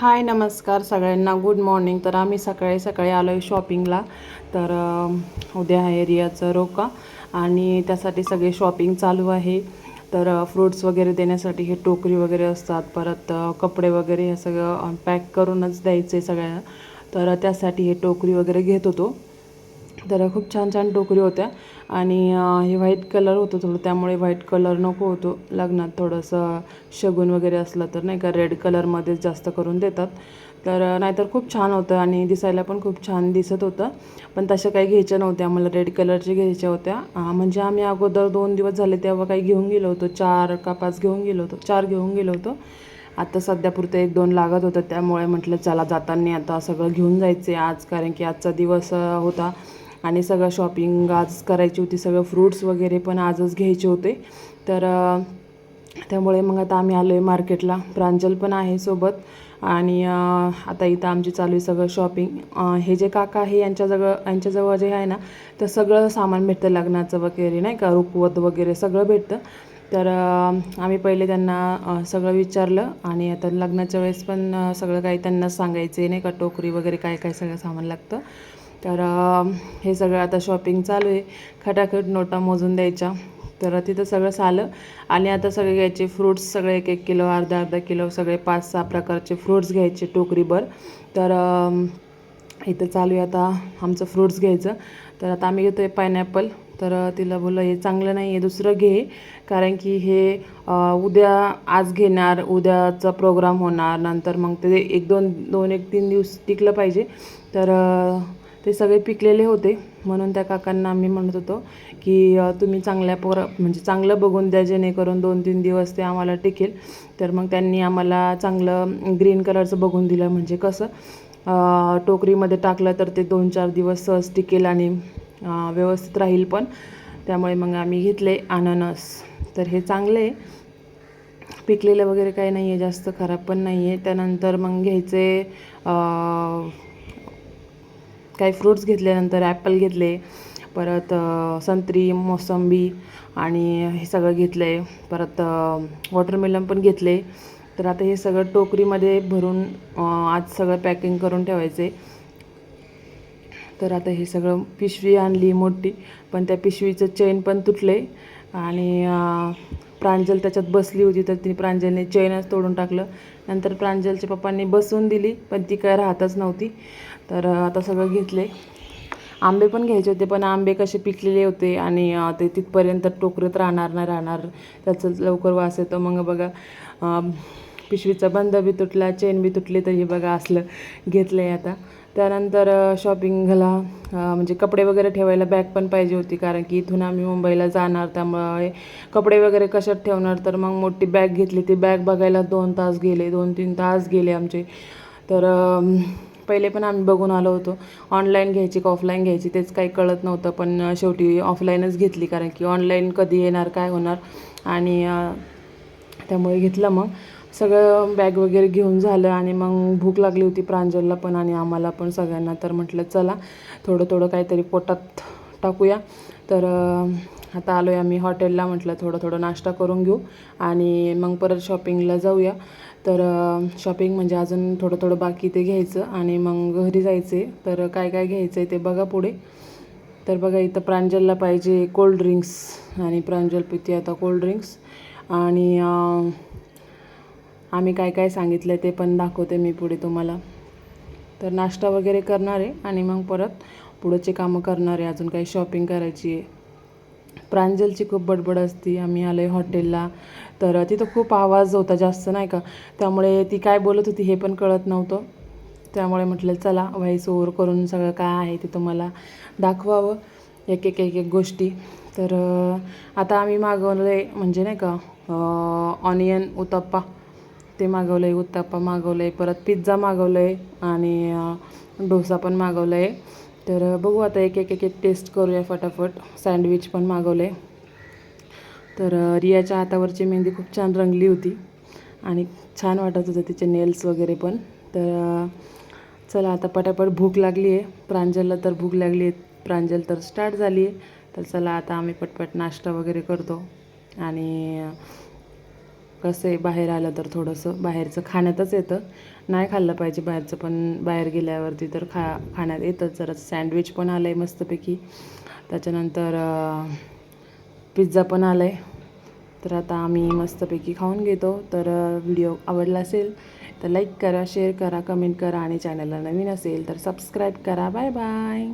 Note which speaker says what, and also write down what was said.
Speaker 1: हाय नमस्कार सगळ्यांना. Good morning तर आम्ही सकाळी सकाळी आलो आहे शॉपिंगला तर उद्या आहे रियाचं रोका. आणि त्यासाठी सगळे शॉपिंग चालू आहे. तर फ्रूट्स वगैरे देण्यासाठी हे टोकरी वगैरे असतात. परत कपडे वगैरे हे सगळं पॅक करूनच द्यायचे सगळ्यांना. तर त्यासाठी हे टोकरी वगैरे घेत होतो. तर खूप छान छान टोकरी होत्या. आणि हे व्हाईट कलर होतं थोडं त्यामुळे व्हाईट कलर नको होतो लग्नात. थोडंसं शगून वगैरे असलं तर नाही का रेड कलरमध्येच जास्त करून देतात. तर नाहीतर खूप छान होतं आणि दिसायला पण खूप छान दिसत होतं. पण तशा काही घ्यायच्या नव्हत्या. आम्हाला रेड कलरची घ्यायच्या होत्या. म्हणजे आम्ही अगोदर दोन दिवस झाले तेव्हा काही घेऊन गेलो होतो. चार का पाच घेऊन गेलो होतो. चार घेऊन गेलो होतो. आता सध्यापुरतं एक दोन लागत होतं. त्यामुळे म्हटलं चला जाताना आता सगळं घेऊन जायचे आज. कारण की आजचा दिवस होता. आणि सगळं शॉपिंग आज करायची होती सगळं फ्रूट्स वगैरे पण आजच घ्यायचे होते. तर त्यामुळे मग आता आम्ही आलो आहे मार्केटला प्रांजल पण आहे सोबत. आणि आता इथं आमची चालू आहे सगळं शॉपिंग हे जे काका आहे यांच्याजवळ यांच्याजवळ जे आहे ना तर सगळं सामान भेटतं लग्नाचं वगैरे नाही का? रुकवत वगैरे सगळं भेटतं. तर आम्ही पहिले त्यांना सगळं विचारलं. आणि आता लग्नाच्या वेळेस पण सगळं काही त्यांना सांगायचं नाही का? टोकरी वगैरे काय काय सगळं सामान लागतं. तर हे सगळं आता शॉपिंग चालू आहे. खटाखट नोटा मोजून द्यायच्या. तर तिथं सगळं झालं. आणि आता सगळे घ्यायचे फ्रूट्स सगळे एक एक किलो अर्धा अर्धा किलो सगळे पाच सहा प्रकारचे फ्रूट्स घ्यायचे टोकरीभर. तर इथं चालू आहे आता आमचं फ्रूट्स घ्यायचं. तर आता आम्ही घेतो आहे पायनॅपल तर तिला बोललं हे चांगलं नाही आहे दुसरं घे. कारण की हे उद्या आज घेणार उद्याचा प्रोग्राम होणार. नंतर मग ते एक दोन दोन एक तीन दिवस टिकलं पाहिजे. तर ते सगळे पिकलेले होते. म्हणून त्या काकांना आम्ही म्हणत होतो की तुम्ही चांगल्या पोरा म्हणजे चांगलं बघून द्या जेणेकरून दोन तीन दिवस ते आम्हाला टिकेल. तर मग त्यांनी आम्हाला चांगलं ग्रीन कलरचं बघून दिलं. म्हणजे कसं टोकरीमध्ये टाकलं तर ते दोन चार दिवस सहज टिकेल आणि व्यवस्थित राहील पण. त्यामुळे मग आम्ही घेतले अननस. तर हे चांगले आहे. पिकलेलं वगैरे काही नाही आहे जास्त खराब पण नाही आहे त्यानंतर मग घ्यायचे काही फ्रूट्स घेतल्यानंतर ॲपल घेतले परत संत्री मोसंबी आणि हे सगळं घेतलं आहे परत वॉटरमेलन पण घेतले. तर आता हे सगळं टोकरीमध्ये भरून आज सगळं पॅकिंग करून ठेवायचे. तर आता हे सगळं पिशवी आणली मोठी पण त्या पिशवीचं चेन पण तुटले आणि प्रांजल त्याच्यात बसली होती तर तिने प्रांजलने चेनच तोडून टाकलं. नंतर प्रांजलच्या पप्पांनी बसवून दिली पण ती काय राहतच नव्हती. तर आता सगळं घेतले आंबे पण घ्यायचे होते पण आंबे कसे पिकलेले होते आणि ते तिथपर्यंत टोकरीत राहणार नाही राहणार त्याचं लवकर वास येतो. मग बघा पिशवीचा बंद बी तुटला चेन बी तुटली तर हे बघा असलं घेतलं आहे आता. त्यानंतर शॉपिंगला म्हणजे कपडे वगैरे ठेवायला बॅग पण पाहिजे होती कारण की इथून आम्ही मुंबईला जाणार त्यामुळे कपडे वगैरे कशात ठेवणार? तर मग मोठी बॅग घेतली ती बॅग बघायला दोन तास गेले दोन तीन तास गेले आमचे. तर पहिले पण आम्ही बघून आलो होतो. ऑनलाईन घ्यायची का ऑफलाईन घ्यायची तेच काही कळत नव्हतं पण शेवटी ऑफलाईनच घेतली कारण की ऑनलाईन कधी येणार काय होणार आणि त्यामुळे घेतलं मग. सगळं बॅग वगैरे घेऊन झालं आणि मग भूक लागली होती प्रांजलला पण आणि आम्हाला पण सगळ्यांना. तर म्हटलं चला थोडं थोडं काहीतरी पोटात टाकूया. तर आता आलो आहे आम्ही हॉटेलला म्हटलं थोडं थोडं नाश्ता करून घेऊ आणि मग परत शॉपिंगला जाऊया. तर शॉपिंग म्हणजे अजून थोडं थोडं बाकी ते घ्यायचं आणि मग घरी जायचे तर काय काय घ्यायचं आहे ते बघा पुढे. तर बघा इथं प्रांजलला पाहिजे कोल्ड ड्रिंक्स आणि प्रांजल पिते आता कोल्ड ड्रिंक्स आणि आम्ही काय काय सांगितलं ते पण दाखवते मी पुढे तुम्हाला. तर नाश्ता वगैरे करणार आहे आणि मग परत पुढचे कामं करणार आहे. अजून काही शॉपिंग करायची आहे. प्रांजलची खूप बडबड असती आम्ही आलो आहे हॉटेलला. तर तिथं खूप आवाज होता जास्त नाही का? त्यामुळे ती काय बोलत होती हे पण कळत नव्हतं. त्यामुळे म्हटलं चला व्हाईस ओवर करून सगळं काय आहे ते तुम्हाला दाखवावं. एक एक एक एक गोष्टी. तर आता आम्ही मागवलं आहे म्हणजे नाही का ऑनियन उत्तप्पा. ते मागवलं आहे उत्तप्पा मागवलं आहे परत पिझ्झा मागवलं आहे आणि डोसा पण मागवलं आहे तर बघू आता एक एक एक एक टेस्ट करूया फटाफट. सँडविच पण मागवलं आहे तर रियाच्या हातावरची मेहंदी खूप छान रंगली होती. आणि छान वाटत होतं तिचे नेल्स वगैरे पण. तर चला आता पटापट भूक लागली आहे प्रांजलला तर भूक लागली आहे प्रांजल तर स्टार्ट झाली आहे तर चला आता आम्ही पटपट नाश्ता वगैरे करतो. आणि कसं आहे बाहेर आलं तर थोडंसं बाहेरचं खाण्यातच येतं. नाही खाल्लं पाहिजे बाहेरचं पण बाहेर गेल्यावरती तर खा खाण्यात येतं जरा सँडविच पण आलं आहे मस्तपैकी. त्याच्यानंतर पिझ्झा पण आला आहे तर आता आम्ही मस्तपैकी खाऊन घेतो. तर व्हिडिओ आवडला असेल तर लाईक करा शेअर करा कमेंट करा आणि चॅनलला नवीन असेल तर सबस्क्राईब करा. Bye bye.